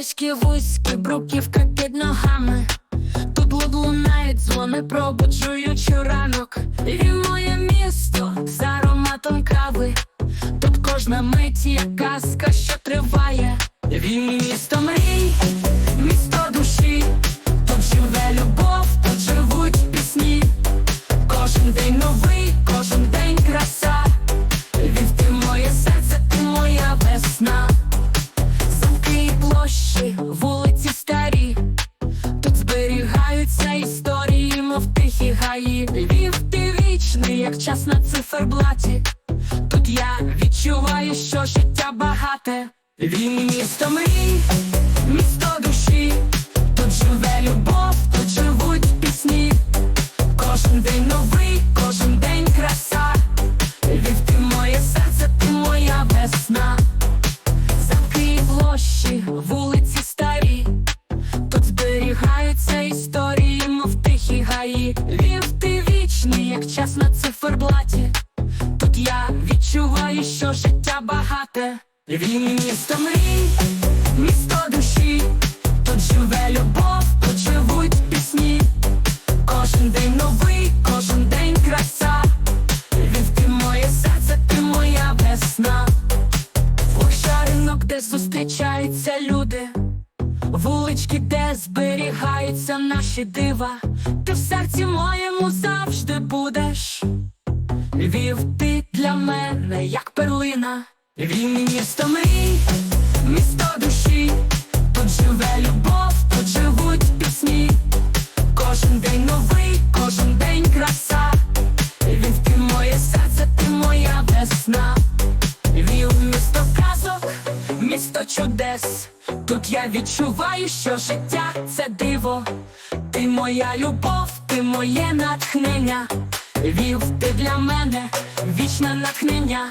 Вулички вузькі, бруківка під ногами. Тут луд лунають дзвони, пробуджуючи ранок. І моє місто з ароматом кави. Тут кожна мить як тихі. Львів ти вічний, як час на циферблаті. Тут я відчуваю, що життя багате. Він місто мрій, місто душі. Тут живе любов, тут живуть пісні. Кожен день новий, кожен день краса. Львів ти моє серце, ти моя весна. Замки площі, вулиці старі. Тут зберігаються історії, час на циферблаті. Тут я відчуваю, що життя багате. Він місто мрій, місто душі. Тут живе любов, тут живуть пісні. Кожен день новий, кожен день краса. Львів ти моє серце, ти моя весна. Площа ринок, де зустрічаються люди. Вулички, де зберігаються наші дива, ти в серці моєму завжди будеш. Львів, ти для мене, як перлина. Він місто мрій, місто душі. Тут живе любов, тут живуть пісні. Кожен день новий, кожен день краса. Львів, ти моє серце, ти моя весна. Львів, місто казок, місто чудес. Тут я відчуваю, що життя це диво. Ти моя любов, ти моє натхнення. Вів ти для мене вічне натхнення.